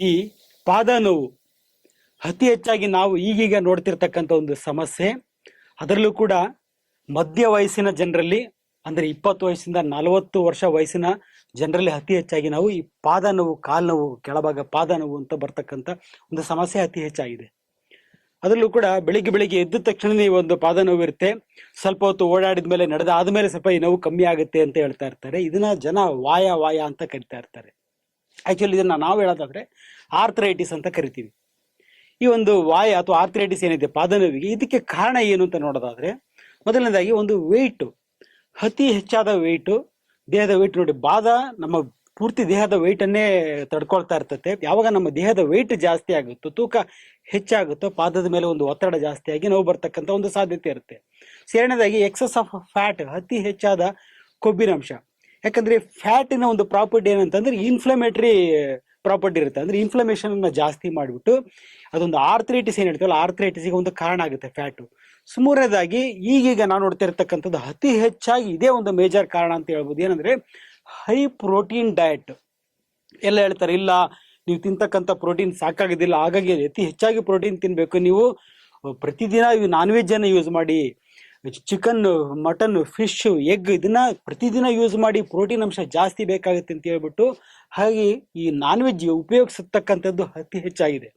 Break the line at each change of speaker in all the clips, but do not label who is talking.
ಈ ಪಾದ ನೋವು ಅತಿ ಹೆಚ್ಚಾಗಿ ನಾವು ಈಗೀಗ ನೋಡ್ತಿರ್ತಕ್ಕಂಥ ಒಂದು ಸಮಸ್ಯೆ. ಅದರಲ್ಲೂ ಕೂಡ ಮಧ್ಯ ವಯಸ್ಸಿನ ಜನರಲ್ಲಿ, ಅಂದ್ರೆ ಇಪ್ಪತ್ತು ವಯಸ್ಸಿಂದ ನಲವತ್ತು ವರ್ಷ ವಯಸ್ಸಿನ ಜನರಲ್ಲಿ ಅತಿ ಹೆಚ್ಚಾಗಿ ನಾವು ಈ ಪಾದ ನೋವು ಕಾಲು ನೋವು ಕೆಳಭಾಗ ಪಾದ ನೋವು ಅಂತ ಬರ್ತಕ್ಕಂಥ ಒಂದು ಸಮಸ್ಯೆ ಅತಿ ಹೆಚ್ಚಾಗಿದೆ. ಅದರಲ್ಲೂ ಕೂಡ ಬೆಳಿಗ್ಗೆ ಬೆಳಿಗ್ಗೆ ಎದ್ದ ತಕ್ಷಣನೇ ಈ ಒಂದು ಪಾದ ನೋವು ಇರುತ್ತೆ. ಸ್ವಲ್ಪ ಹೊತ್ತು ಓಡಾಡಿದ ಮೇಲೆ ನಡೆದ ಆದ್ಮೇಲೆ ಸ್ವಲ್ಪ ಈ ನೋವು ಕಮ್ಮಿ ಆಗುತ್ತೆ ಅಂತ ಹೇಳ್ತಾ ಇರ್ತಾರೆ. ಇದನ್ನ ಜನ ವಾಯ ವಾಯ ಅಂತ ಕರಿತಾ ಇರ್ತಾರೆ. ಆಕ್ಚುಲಿ ಇದನ್ನು ನಾವು ಹೇಳೋದಾದ್ರೆ ಆರ್ಥರೈಟಿಸ್ ಅಂತ ಕರಿತೀವಿ. ಈ ಒಂದು ವಾಯ ಅಥವಾ ಆರ್ಥರೈಟಿಸ್ ಏನಿದೆ ಪಾದ ನೋವಿಗೆ ಇದಕ್ಕೆ ಕಾರಣ ಏನು ಅಂತ ನೋಡೋದಾದ್ರೆ, ಮೊದಲನೇದಾಗಿ ಒಂದು ವೆಯ್ಟು ಅತಿ ಹೆಚ್ಚಾದ ವೆಯ್ಟು ದೇಹದ ವೆಯ್ಟ್ ನೋಡಿ, ಬಾದ ನಮ್ಮ ಪೂರ್ತಿ ದೇಹದ ವೆಯ್ಟನ್ನೇ ತಡ್ಕೊಳ್ತಾ ಇರ್ತತೆ. ಯಾವಾಗ ನಮ್ಮ ದೇಹದ ವೆಯ್ಟ್ ಜಾಸ್ತಿ ಆಗುತ್ತೋ, ತೂಕ ಹೆಚ್ಚಾಗುತ್ತೋ, ಪಾದದ ಮೇಲೆ ಒಂದು ಒತ್ತಡ ಜಾಸ್ತಿ ಆಗಿ ನೋವು ಬರ್ತಕ್ಕಂಥ ಒಂದು ಸಾಧ್ಯತೆ ಇರುತ್ತೆ. ಸೇರನೇದಾಗಿ ಎಕ್ಸಸ್ ಆಫ್ ಫ್ಯಾಟ್ ಅತಿ ಹೆಚ್ಚಾದ ಕೊಬ್ಬಿನಾಂಶ ಯಾಕಂದ್ರೆ ಫ್ಯಾಟಿನ ಒಂದು ಪ್ರಾಪರ್ಟಿ ಏನಂತಂದ್ರೆ ಇನ್ಫ್ಲಮೇಟರಿ ಪ್ರಾಪರ್ಟಿ ಇರುತ್ತೆ. ಅಂದ್ರೆ ಇನ್ಫ್ಲಮೇಷನ್ ಅನ್ನ ಜಾಸ್ತಿ ಮಾಡಿಬಿಟ್ಟು ಅದೊಂದು ಆರ್ಥ್ರೈಟಿಸ್ ಏನ್ ಹೇಳ್ತೀವಲ್ಲ ಆರ್ಥರೈಟಿಸ್ಗೆ ಒಂದು ಕಾರಣ ಆಗುತ್ತೆ ಫ್ಯಾಟು ಸುಮೂರದಾಗಿ ಈಗೀಗ ನಾವು ನೋಡ್ತಾ ಇರ್ತಕ್ಕಂಥದ್ದು ಅತಿ ಹೆಚ್ಚಾಗಿ ಇದೇ ಒಂದು ಮೇಜರ್ ಕಾರಣ ಅಂತ ಹೇಳ್ಬೋದು. ಏನಂದ್ರೆ ಹೈ ಪ್ರೋಟೀನ್ ಡಯಟ್ ಎಲ್ಲ ಹೇಳ್ತಾರೆ, ಇಲ್ಲ, ನೀವು ತಿಂತಕ್ಕಂಥ ಪ್ರೋಟೀನ್ ಸಾಕಾಗೋದಿಲ್ಲ ಹಾಗಾಗಿ ಅತಿ ಹೆಚ್ಚಾಗಿ ಪ್ರೋಟೀನ್ ತಿನ್ಬೇಕು. ನೀವು ಪ್ರತಿದಿನ ನಾನ್ ವೆಜ್ ಅನ್ನ ಯೂಸ್ ಮಾಡಿ ಚಿಕನ್ ಮಟನ್ ಫಿಶ್ ಎಗ್ ಇದನ್ನ ಪ್ರತಿದಿನ ಯೂಸ್ ಮಾಡಿ ಪ್ರೋಟೀನ್ ಅಂಶ ಜಾಸ್ತಿ ಬೇಕಾಗುತ್ತೆ ಅಂತ ಹೇಳ್ಬಿಟ್ಟು ಹಾಗೆ ಈ ನಾನ್ ವೆಜ್ ಉಪಯೋಗಿಸತಕ್ಕಂಥದ್ದು ಅತಿ ಹೆಚ್ಚಾಗಿದೆ.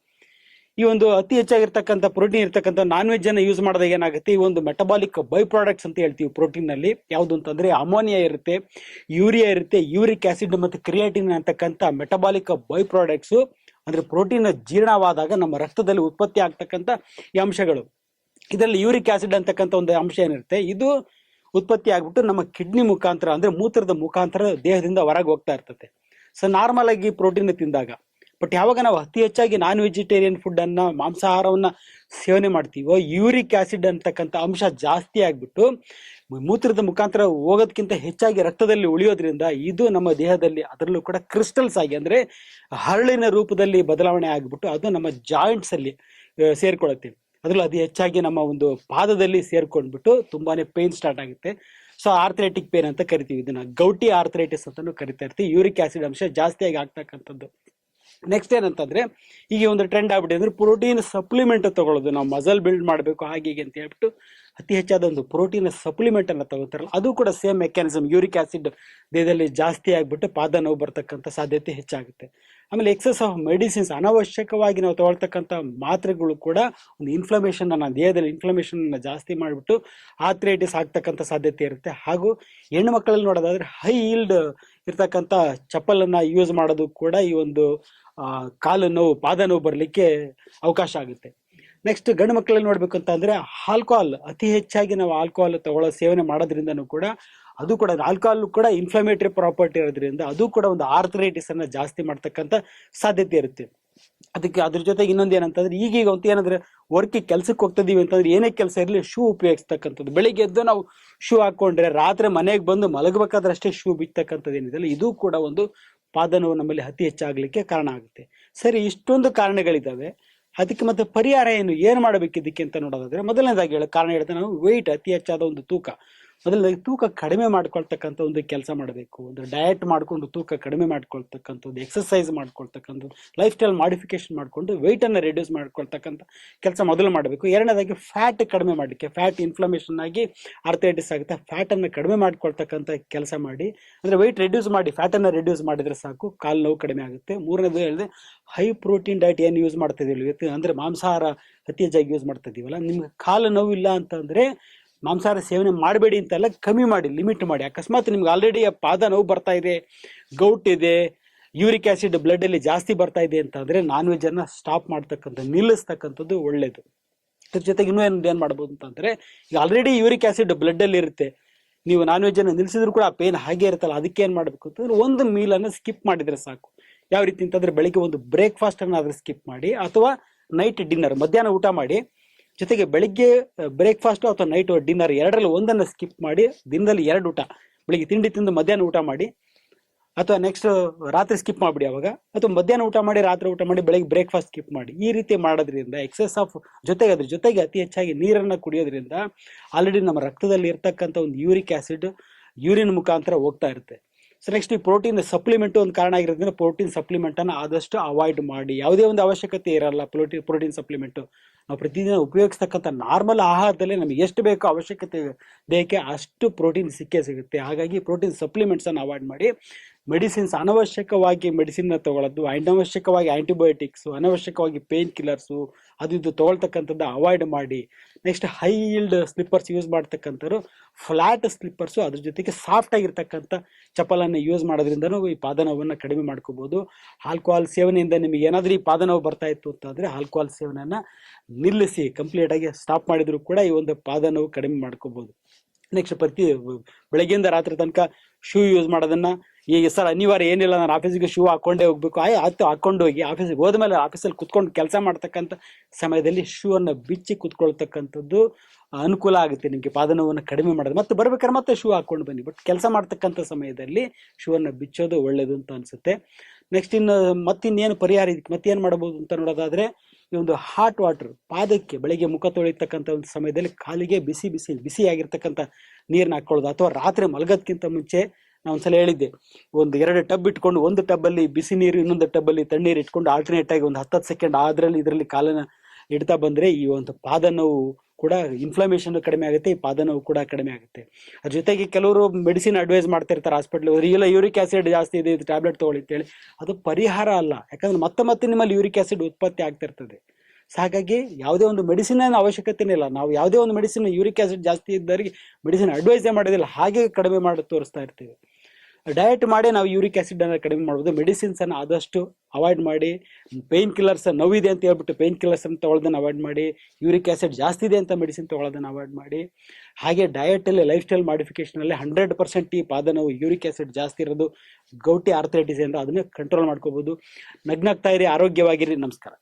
ಈ ಒಂದು ಅತಿ ಹೆಚ್ಚಾಗಿರ್ತಕ್ಕಂಥ ಪ್ರೋಟೀನ್ ಇರ್ತಕ್ಕಂಥ ನಾನ್ ವೆಜ್ ಅನ್ನ ಯೂಸ್ ಮಾಡಿದಾಗ ಏನಾಗುತ್ತೆ? ಈ ಒಂದು ಮೆಟಬಾಲಿಕ್ ಬೈ ಪ್ರಾಡಕ್ಟ್ಸ್ ಅಂತ ಹೇಳ್ತೀವಿ ಪ್ರೋಟೀನ್ನಲ್ಲಿ. ಯಾವುದು ಅಂತಂದ್ರೆ ಅಮೋನಿಯಾ ಇರುತ್ತೆ ಯೂರಿಯಾ ಇರುತ್ತೆ ಯೂರಿಕ್ ಆಸಿಡ್ ಮತ್ತು ಕ್ರಿಯಾಟಿನ್ ಅಂತಕ್ಕಂಥ ಮೆಟಬಾಲಿಕ್ ಬೈ ಪ್ರಾಡಕ್ಟ್ಸ್ ಅಂದ್ರೆ ಪ್ರೋಟೀನ್ ಜೀರ್ಣವಾದಾಗ ನಮ್ಮ ರಕ್ತದಲ್ಲಿ ಉತ್ಪತ್ತಿ ಆಗ್ತಕ್ಕಂಥ ಈ ಅಂಶಗಳು. ಇದರಲ್ಲಿ ಯೂರಿಕ್ ಆಸಿಡ್ ಅಂತಕ್ಕಂಥ ಒಂದು ಅಂಶ ಏನಿರುತ್ತೆ, ಇದು ಉತ್ಪತ್ತಿ ಆಗ್ಬಿಟ್ಟು ನಮ್ಮ ಕಿಡ್ನಿ ಮುಖಾಂತರ ಅಂದ್ರೆ ಮೂತ್ರದ ಮುಖಾಂತರ ದೇಹದಿಂದ ಹೊರಗೆ ಹೋಗ್ತಾ ಇರ್ತದೆ. ಸೊ ನಾರ್ಮಲ್ ಆಗಿ ಪ್ರೋಟೀನ್ ತಿಂದಾಗ ಬಟ್ ಯಾವಾಗ ನಾವು ಅತಿ ಹೆಚ್ಚಾಗಿ ನಾನ್ ವೆಜಿಟೇರಿಯನ್ ಫುಡ್ ಅನ್ನ, ಮಾಂಸಾಹಾರವನ್ನ ಸೇವನೆ ಮಾಡ್ತೀವೋ, ಯೂರಿಕ್ ಆಸಿಡ್ ಅಂತಕ್ಕಂಥ ಅಂಶ ಜಾಸ್ತಿ ಆಗ್ಬಿಟ್ಟು ಮೂತ್ರದ ಮುಖಾಂತರ ಹೋಗೋದಕ್ಕಿಂತ ಹೆಚ್ಚಾಗಿ ರಕ್ತದಲ್ಲಿ ಉಳಿಯೋದ್ರಿಂದ ಇದು ನಮ್ಮ ದೇಹದಲ್ಲಿ ಅದರಲ್ಲೂ ಕೂಡ ಕ್ರಿಸ್ಟಲ್ಸ್ ಆಗಿ ಅಂದ್ರೆ ಹರಳಿನ ರೂಪದಲ್ಲಿ ಬದಲಾವಣೆ ಆಗ್ಬಿಟ್ಟು ಅದು ನಮ್ಮ ಜಾಯಿಂಟ್ಸ್ ಅಲ್ಲಿ ಸೇರ್ಕೊಳ್ಳುತ್ತೆ. ಅದ್ರಲ್ಲೂ ಅದು ಹೆಚ್ಚಾಗಿ ನಮ್ಮ ಒಂದು ಪಾದದಲ್ಲಿ ಸೇರ್ಕೊಂಡ್ಬಿಟ್ಟು ತುಂಬಾನೇ ಪೇನ್ ಸ್ಟಾರ್ಟ್ ಆಗುತ್ತೆ. ಸೊ ಆರ್ಥ್ರೈಟಿಕ್ ಪೇನ್ ಅಂತ ಕರಿತೀವಿ ಇದನ್ನ. ಗೌಟಿ ಆರ್ಥ್ರೈಟಿಸ್ ಅಂತಾನು ಕರಿತಾ ಇರ್ತೀವಿ. ಯೂರಿಕ್ ಆಸಿಡ್ ಅಂಶ ಜಾಸ್ತಿಯಾಗಿ ಆಗ್ತಕ್ಕಂಥದ್ದು. ನೆಕ್ಸ್ಟ್ ಏನಂತಂದ್ರೆ ಈಗ ಒಂದು ಟ್ರೆಂಡ್ ಆಗ್ಬಿಟ್ಟಿದೆ ಅಂದ್ರೆ ಪ್ರೋಟೀನ್ ಸಪ್ಲಿಮೆಂಟ್ ತಗೊಳ್ಳೋದು. ನಾವು ಮಸಲ್ ಬಿಲ್ಡ್ ಮಾಡಬೇಕು, ಹಾಗೆ ಹೀಗೆ ಅಂತ ಹೇಳ್ಬಿಟ್ಟು ಅತಿ ಹೆಚ್ಚಾದ ಒಂದು ಪ್ರೋಟೀನ್ ಸಪ್ಲಿಮೆಂಟ್ ಅನ್ನ ತಗೋತಾರಲ್ಲ ಅದು ಕೂಡ ಸೇಮ್ ಮೆಕ್ಯಾನಿಸಮ್ ಯೂರಿಕ್ ಆಸಿಡ್ ದೇಹದಲ್ಲಿ ಜಾಸ್ತಿ ಆಗಿಬಿಟ್ಟು ಪಾದ ನೋವು ಬರ್ತಕ್ಕಂಥ ಸಾಧ್ಯತೆ ಹೆಚ್ಚಾಗುತ್ತೆ. ಆಮೇಲೆ ಎಕ್ಸಸ್ ಆಫ್ ಮೆಡಿಸಿನ್ಸ್ ಅನವಶ್ಯಕವಾಗಿ ನಾವು ತಗೊಳ್ತಕ್ಕಂಥ ಮಾತ್ರೆಗಳು ಕೂಡ ಒಂದು ಇನ್ಫ್ಲಮೇಷನ್ ಅನ್ನ, ದೇಹದಲ್ಲಿ ಇನ್ಫ್ಲಮೇಷನ್ ಜಾಸ್ತಿ ಮಾಡಿಬಿಟ್ಟು ಆಥ್ರೈಟಿಸ್ ಆಗ್ತಕ್ಕಂಥ ಸಾಧ್ಯತೆ ಇರುತ್ತೆ. ಹಾಗೂ ಹೆಣ್ಣು ಮಕ್ಕಳಲ್ಲಿ ನೋಡೋದಾದ್ರೆ ಹೈ ಈಲ್ಡ್ ಇರ್ತಕ್ಕಂಥ ಚಪ್ಪಲನ್ನ ಯೂಸ್ ಮಾಡೋದು ಕೂಡ ಈ ಒಂದು ಕಾಲು ನೋವು, ಪಾದ ನೋವು ಬರಲಿಕ್ಕೆ ಅವಕಾಶ ಆಗುತ್ತೆ. ನೆಕ್ಸ್ಟ್ ಗಂಡು ಮಕ್ಕಳಲ್ಲಿ ನೋಡ್ಬೇಕು ಅಂತ ಅಂದ್ರೆ ಆಲ್ಕೋಹಾಲ್ ಅತಿ ಹೆಚ್ಚಾಗಿ ನಾವು ಆಲ್ಕೋಹಾಲ್ ತಗೊಳ್ಳೋ ಸೇವನೆ ಮಾಡೋದ್ರಿಂದನೂ ಕೂಡ ಅದು ಕೂಡ ಆಲ್ಕೋಹಾಲ್ ಕೂಡ ಇನ್ಫ್ಲಮೇಟರಿ ಪ್ರಾಪರ್ಟಿ ಇರೋದ್ರಿಂದ ಅದು ಕೂಡ ಒಂದು ಆರ್ಥರೈಟಿಸ್ ಅನ್ನ ಜಾಸ್ತಿ ಮಾಡ್ತಕ್ಕಂಥ ಸಾಧ್ಯತೆ ಇರುತ್ತೆ. ಅದಕ್ಕೆ ಅದ್ರ ಜೊತೆ ಇನ್ನೊಂದು ಏನಂತಂದ್ರೆ ಈಗೀಗ ಅಂತ ಏನಂದ್ರೆ ವರ್ಕ್ ಕೆಲ್ಸಕ್ಕೆ ಹೋಗ್ತಿದೀವಿ ಅಂತಂದ್ರೆ ಏನೇ ಕೆಲಸ ಇರಲಿ ಶೂ ಉಪಯೋಗಿಸ್ತಕ್ಕಂಥದ್ದು. ಬೆಳಿಗ್ಗೆ ಎದ್ದು ನಾವು ಶೂ ಹಾಕೊಂಡ್ರೆ ರಾತ್ರಿ ಮನೆಗೆ ಬಂದು ಮಲಗಬೇಕಾದ್ರೆ ಅಷ್ಟೇ ಶೂ ಬಿತ್ತಕ್ಕಂಥದ್ದು ಏನಿದೆ ಇದು ಕೂಡ ಒಂದು ಪಾದನವು ನಮ್ಮಲ್ಲಿ ಅತಿ ಹೆಚ್ಚಾಗಲಿಕ್ಕೆ ಕಾರಣ ಆಗುತ್ತೆ. ಸರಿ, ಇಷ್ಟೊಂದು ಕಾರಣಗಳಿದಾವೆ ಅದಕ್ಕೆ ಮತ್ತೆ ಪರಿಹಾರ ಏನು ಏನು ಮಾಡಬೇಕು ಇದಕ್ಕೆ ಅಂತ ನೋಡೋದಾದ್ರೆ ಮೊದಲನೇದಾಗಿ ಹೇಳ ಕಾರಣ ಹೇಳ್ತೇನೆ ನಾವು ವೆಯ್ಟ್ ಅತಿ ಹೆಚ್ಚಾದ ಒಂದು ತೂಕ. ಮೊದಲನೇದಾಗಿ ತೂಕ ಕಡಿಮೆ ಮಾಡ್ಕೊಳ್ತಕ್ಕಂಥ ಒಂದು ಕೆಲಸ ಮಾಡಬೇಕು. ಒಂದು ಡಯಟ್ ಮಾಡ್ಕೊಂಡು ತೂಕ ಕಡಿಮೆ ಮಾಡ್ಕೊಳ್ತಕ್ಕಂಥದ್ದು ಎಕ್ಸಸೈಸ್ ಮಾಡ್ಕೊಳ್ತಕ್ಕಂಥದ್ದು ಲೈಫ್ ಸ್ಟೈಲ್ ಮಾಡಿಫಿಕೇಶನ್ ಮಾಡ್ಕೊಂಡು ಅನ್ನ ರೆಡ್ಯೂಸ್ ಮಾಡ್ಕೊಳ್ತಕ್ಕಂಥ ಕೆಲಸ ಮೊದಲು ಮಾಡಬೇಕು. ಎರಡನೇದಾಗಿ ಫ್ಯಾಟ್ ಕಡಿಮೆ ಮಾಡಲಿಕ್ಕೆ ಫ್ಯಾಟ್ ಇನ್ಫ್ಲಮೇಷನ್ ಆಗಿ ಆರ್ಥೈಟಿಸ್ ಆಗುತ್ತೆ. ಫ್ಯಾಟ್ ಅನ್ನ ಕಡಿಮೆ ಮಾಡ್ಕೊಳ್ತಕ್ಕಂಥ ಕೆಲಸ ಮಾಡಿ, ಅಂದ್ರೆ ವೆಯ್ಟ್ ರೆಡ್ಯೂಸ್ ಮಾಡಿ ಫ್ಯಾಟ್ ಅನ್ನ ರೆಡ್ಯೂಸ್ ಮಾಡಿದ್ರೆ ಸಾಕು, ಕಾಲು ನೋವು ಕಡಿಮೆ ಆಗುತ್ತೆ. ಮೂರನೇದು ಹೇಳಿದೆ ಹೈ ಪ್ರೋಟೀನ್ ಡಯಟ್ ಏನು ಯೂಸ್ ಮಾಡ್ತಾ ಇದೀವಿ ಅಂದ್ರೆ ಮಾಂಸಾಹಾರ ಅತಿ ಹೆಚ್ಚಾಗಿ ಯೂಸ್ ಮಾಡ್ತಾ ಇದೀವಲ್ಲ? ನಿಮ್ಗೆ ಕಾಲು ನೋವು ಇಲ್ಲ ಅಂತಂದ್ರೆ ಮಾಂಸಾಹಾರ ಸೇವನೆ ಮಾಡಬೇಡಿ ಅಂತೆಲ್ಲ ಕಮ್ಮಿ ಮಾಡಿ ಲಿಮಿಟ್ ಮಾಡಿ. ಅಕಸ್ಮಾತ್ ನಿಮ್ಗೆ ಆಲ್ರೆಡಿ ಪಾದ ನೋವು ಬರ್ತಾ ಇದೆ ಗೌಟ್ ಇದೆ ಯೂರಿಕ್ ಆಸಿಡ್ ಬ್ಲಡ್ ಅಲ್ಲಿ ಜಾಸ್ತಿ ಬರ್ತಾ ಇದೆ ಅಂತಂದ್ರೆ ನಾನ್ ವೆಜ್ ಅನ್ನ ಸ್ಟಾಪ್ ಮಾಡ್ತಕ್ಕಂಥ, ನಿಲ್ಲಿಸ್ತಕ್ಕಂಥದ್ದು ಒಳ್ಳೇದು. ಅದ್ರ ಜೊತೆಗೆ ಇನ್ನೂ ಏನು ಏನು ಮಾಡ್ಬೋದು ಅಂತಂದರೆ ಈಗ ಆಲ್ರೆಡಿ ಯೂರಿಕ್ ಆಸಿಡ್ ಬ್ಲಡ್ ಅಲ್ಲಿ ಇರುತ್ತೆ. ನೀವು ನಾನ್ ವೆಜ್ ಅನ್ನು ನಿಲ್ಸಿದ್ರು ಕೂಡ ಆ ಪೇನ್ ಹಾಗೆ ಇರುತ್ತಲ್ಲ, ಅದಕ್ಕೆ ಏನು ಮಾಡಬೇಕು ಅಂತಂದ್ರೆ ಒಂದು ಮೀಲನ್ನು ಸ್ಕಿಪ್ ಮಾಡಿದರೆ ಸಾಕು. ಯಾವ ರೀತಿ ಅಂತಂದ್ರೆ ಬೆಳಿಗ್ಗೆ ಒಂದು ಬ್ರೇಕ್ಫಾಸ್ಟನ್ನು ಆದ್ರೆ ಸ್ಕಿಪ್ ಮಾಡಿ, ಅಥವಾ ನೈಟ್ ಡಿನ್ನರ್ ಮಧ್ಯಾಹ್ನ ಊಟ ಮಾಡಿ ಜೊತೆಗೆ ಬೆಳಿಗ್ಗೆ ಬ್ರೇಕ್ಫಾಸ್ಟ್ ಅಥವಾ ನೈಟ್ ಡಿನ್ನರ್ ಎರಡರಲ್ಲಿ ಒಂದನ್ನು ಸ್ಕಿಪ್ ಮಾಡಿ, ದಿನದಲ್ಲಿ ಎರಡು ಊಟ. ಬೆಳಿಗ್ಗೆ ತಿಂಡಿ ತಿಂದು ಮಧ್ಯಾಹ್ನ ಊಟ ಮಾಡಿ, ಅಥವಾ ನೆಕ್ಸ್ಟ್ ರಾತ್ರಿ ಸ್ಕಿಪ್ ಮಾಡಿಬಿಡಿ ಅವಾಗ. ಅಥವಾ ಮಧ್ಯಾಹ್ನ ಊಟ ಮಾಡಿ, ರಾತ್ರಿ ಊಟ ಮಾಡಿ, ಬೆಳಿಗ್ಗೆ ಬ್ರೇಕ್ಫಾಸ್ಟ್ ಸ್ಕಿಪ್ ಮಾಡಿ. ಈ ರೀತಿ ಮಾಡೋದ್ರಿಂದ ಎಕ್ಸೆಸ್ ಆಫ್ ಜೊತೆಗೆ ಅದ್ರ ಜೊತೆಗೆ ಅತಿ ಹೆಚ್ಚಾಗಿ ನೀರನ್ನು ಕುಡಿಯೋದ್ರಿಂದ ಆಲ್ರೆಡಿ ನಮ್ಮ ರಕ್ತದಲ್ಲಿ ಇರ್ತಕ್ಕಂಥ ಒಂದು ಯೂರಿಕ್ ಆಸಿಡ್ ಯೂರಿನ್ ಮುಖಾಂತರ ಹೋಗ್ತಾ ಇರುತ್ತೆ. ಸೊ ನೆಕ್ಸ್ಟ್ ಈ ಪ್ರೋಟೀನ್ ಸಪ್ಲಿಮೆಂಟ್ ಒಂದು ಕಾರಣ ಆಗಿರೋದ್ರಿಂದ ಪ್ರೋಟೀನ್ ಸಪ್ಲಿಮೆಂಟ್ ಅನ್ನು ಆದಷ್ಟು ಅವಾಯ್ಡ್ ಮಾಡಿ. ಯಾವುದೇ ಒಂದು ಅವಶ್ಯಕತೆ ಇರಲ್ಲ ಪ್ರೋಟೀನ್ ಪ್ರೋಟೀನ್ ಸಪ್ಲಿಮೆಂಟ್ ನಾವು ಪ್ರತಿದಿನ ಉಪಯೋಗಿಸ್ತಕ್ಕಂಥ ನಾರ್ಮಲ್ ಆಹಾರದಲ್ಲಿ ನಮಗೆ ಎಷ್ಟು ಬೇಕೋ ಅವಶ್ಯಕತೆ ದೇಹಕ್ಕೆ ಅಷ್ಟು ಪ್ರೋಟೀನ್ ಸಿಕ್ಕೇ ಸಿಗುತ್ತೆ. ಹಾಗಾಗಿ ಪ್ರೋಟೀನ್ ಸಪ್ಲಿಮೆಂಟ್ಸ್ ಅನ್ನು ಅವಾಯ್ಡ್ ಮಾಡಿ. ಮೆಡಿಸಿನ್ಸ್ ಅನವಶ್ಯಕವಾಗಿ ಮೆಡಿಸಿನ್ ತಗೊಳ್ಳೋದು ಅನವಶ್ಯಕವಾಗಿ ಆಂಟಿಬಯೋಟಿಕ್ಸ್ ಅನವಶ್ಯಕವಾಗಿ ಪೇನ್ ಕಿಲ್ಲರ್ಸು ಅದು ಇದು ತಗೊಳ್ತಕ್ಕಂಥದ್ದು ಅವಾಯ್ಡ್ ಮಾಡಿ. Next high heeled slippers use ಮಾಡ್ತಕ್ಕಂಥವ್ರು ಫ್ಲಾಟ್ ಸ್ಲಿಪ್ಪರ್ಸು ಅದ್ರ ಜೊತೆಗೆ ಸಾಫ್ಟ್ ಆಗಿರ್ತಕ್ಕಂಥ ಚಪ್ಪಲನ್ನು ಯೂಸ್ ಮಾಡೋದ್ರಿಂದನೂ ಈ ಪಾದನೋವನ್ನು ಕಡಿಮೆ ಮಾಡ್ಕೋಬೋದು. ಆಲ್ಕೋಹಾಲ್ ಸೇವನೆಯಿಂದ ನಿಮಗೆ ಏನಾದರೂ ಈ ಪಾದನೋವು ಬರ್ತಾ ಇತ್ತು ಅಂತಂದರೆ ಆಲ್ಕೋಹಾಲ್ ಸೇವನೆಯನ್ನು ನಿಲ್ಲಿಸಿ ಕಂಪ್ಲೀಟಾಗಿ ಸ್ಟಾಪ್ ಮಾಡಿದರೂ ಕೂಡ ಈ ಒಂದು ಪಾದನೋವು ಕಡಿಮೆ ಮಾಡ್ಕೋಬೋದು. ನೆಕ್ಸ್ಟ್ ಪ್ರತಿ, ಬೆಳಗ್ಗೆಯಿಂದ ರಾತ್ರಿ ತನಕ ಶೂ ಯೂಸ್ ಮಾಡೋದನ್ನ ಈಗ ಸರ್ ಅನಿವಾರ್ಯ ಏನಿಲ್ಲ, ನಾನು ಆಫೀಸಿಗೆ ಶೂ ಹಾಕೊಂಡೇ ಹೋಗ್ಬೇಕು. ಆಯ್, ಆಯ್ತು, ಹಾಕೊಂಡು ಹೋಗಿ. ಆಫೀಸಿಗೆ ಹೋದ್ಮೇಲೆ ಆಫೀಸಲ್ಲಿ ಕುತ್ಕೊಂಡು ಕೆಲಸ ಮಾಡ್ತಕ್ಕಂಥ ಸಮಯದಲ್ಲಿ ಶೂ ಅನ್ನು ಬಿಚ್ಚಿ ಕುತ್ಕೊಳ್ತಕ್ಕಂಥದ್ದು ಅನುಕೂಲ ಆಗುತ್ತೆ ನಿಮಗೆ. ಪಾದನವನ್ನು ಕಡಿಮೆ ಮಾಡೋದು ಮತ್ತೆ ಬರ್ಬೇಕಾದ್ರೆ ಮತ್ತೆ ಶೂ ಹಾಕೊಂಡು ಬನ್ನಿ. ಬಟ್ ಕೆಲಸ ಮಾಡ್ತಕ್ಕಂಥ ಸಮಯದಲ್ಲಿ ಶೂ ಅನ್ನು ಬಿಚ್ಚೋದು ಒಳ್ಳೇದು ಅಂತ ಅನ್ಸುತ್ತೆ. ನೆಕ್ಸ್ಟ್ ಇನ್ನು ಮತ್ತಿನ್ನೇನು ಪರಿಹಾರ ಇದಕ್ಕೆ, ಮತ್ತೇನು ಮಾಡಬಹುದು ಅಂತ ನೋಡೋದಾದ್ರೆ, ಈ ಒಂದು ಹಾಟ್ ವಾಟರ್ ಪಾದಕ್ಕೆ ಬೆಳಗ್ಗೆ ಮುಖ ತೊಳಿತಕ್ಕಂಥ ಒಂದು ಸಮಯದಲ್ಲಿ ಕಾಲಿಗೆ ಬಿಸಿ ಬಿಸಿ ಬಿಸಿ ಆಗಿರ್ತಕ್ಕಂಥ ನೀರನ್ನ ಹಾಕೊಳ್ಳೋದು ಅಥವಾ ರಾತ್ರಿ ಮಲಗೋದಕ್ಕಿಂತ ಮುಂಚೆ ನಾನು ಒಂದ್ಸಲ ಹೇಳಿದ್ದೆ, ಒಂದು ಎರಡು ಟಬ್ ಇಟ್ಕೊಂಡು ಒಂದು ಟಬ್ಬಲ್ಲಿ ಬಿಸಿ ನೀರು, ಇನ್ನೊಂದು ಟಬ್ಬಲ್ಲಿ ತಣ್ಣೀರು ಇಟ್ಕೊಂಡು ಆಲ್ಟರ್ನೇಟ್ ಆಗಿ ಒಂದು ಹತ್ತತ್ತು ಸೆಕೆಂಡ್ ಆದ್ರಲ್ಲಿ ಇದರಲ್ಲಿ ಕಾಲನ ಇಡ್ತಾ ಬಂದ್ರೆ ಈ ಒಂದು ಪಾದ ನೋವು ಕೂಡ ಇನ್ಫ್ಲಮೇಷನ್ ಕಡಿಮೆ ಆಗುತ್ತೆ, ಈ ಪಾದ ನೋವು ಕೂಡ ಕಡಿಮೆ ಆಗುತ್ತೆ. ಅದ್ರ ಜೊತೆಗೆ ಕೆಲವರು ಮೆಡಿಸಿನ್ ಅಡ್ವೈಸ್ ಮಾಡ್ತಿರ್ತಾರೆ ಹಾಸ್ಪಿಟ್ಲ್ ಇಲ್ಲ ಯೂರಿಕ್ ಆಸಿಡ್ ಜಾಸ್ತಿ ಇದೆ, ಇದು ಟ್ಯಾಬ್ಲೆಟ್ ತಗೊಳ್ಳಿ ಅಂತೇಳಿ. ಅದು ಪರಿಹಾರ ಅಲ್ಲ, ಯಾಕಂದ್ರೆ ಮತ್ತೆ ಮತ್ತೆ ನಿಮ್ಮಲ್ಲಿ ಯೂರಿಕ್ ಆಸಿಡ್ ಉತ್ಪತ್ತಿ ಆಗ್ತಿರ್ತದೆ. ಹಾಗಾಗಿ ಯಾವುದೇ ಒಂದು ಮೆಡಿಸಿನ್ ಅವಶ್ಯಕತೆನೇ ಇಲ್ಲ. ನಾವು ಯಾವುದೇ ಒಂದು ಮೆಡಿಸಿನ್ ಯೂರಿಕ್ ಆಸಿಡ್ ಜಾಸ್ತಿ ಇದ್ದವರಿಗೆ ಮೆಡಿಸಿನ್ ಅಡ್ವೈಸೇ ಮಾಡೋದಿಲ್ಲ, ಹಾಗೆ ಕಡಿಮೆ ಮಾಡಿ ತೋರಿಸ್ತಾ ಇರ್ತೀವಿ. ಡಯಟ್ ಮಾಡಿ ನಾವು ಯೂರಿಕ್ ಆಸಿಡ್ ಅನ್ನ ಕಡಿಮೆ ಮಾಡ್ಬೋದು. ಮೆಡಿಸಿನ್ಸ್ ಅನ್ನ ಆದಷ್ಟು ಅವಾಯ್ಡ್ ಮಾಡಿ. ಪೇನ್ ಕಿಲ್ಲರ್ಸ್ ನೋವಿದೆ ಅಂತ ಹೇಳ್ಬಿಟ್ಟು ಪೇನ್ ಕಿಲ್ಲರ್ಸ್ ಅಂತ ತಗೊಳ್ಳೋದನ್ನ ಅವಾಯ್ಡ್ ಮಾಡಿ. ಯೂರಿಕ್ ಆಸಿಡ್ ಜಾಸ್ತಿ ಇದೆ ಅಂತ ಮೆಡಿಸಿನ್ ತಗೊಳ್ಳೋದನ್ನ ಅವಾಯ್ಡ್ ಮಾಡಿ. ಹಾಗೆ ಡಯಟ್ ಅಲ್ಲಿ ಲೈಫ್ ಸ್ಟೈಲ್ ಮಾಡಿಫಿಕೇಶನ್ ಅಲ್ಲಿ ಹಂಡ್ರೆಡ್ ಪರ್ಸೆಂಟ್ ಈ ಪಾದ ನೋವು ಯೂರಿಕ್ ಆಸಿಡ್ ಜಾಸ್ತಿ ಇರೋದು. ಗೌಟಿ ಆರ್ಥರೈಟಿಸ್ ಅಂದ್ರೆ ಅದನ್ನ ಕಂಟ್ರೋಲ್ ಮಾಡ್ಕೋಬಹುದು ನಗ್ನಾಗ್ತಾ ಇರಿ, ಆರೋಗ್ಯವಾಗಿರಿ. ನಮಸ್ಕಾರ.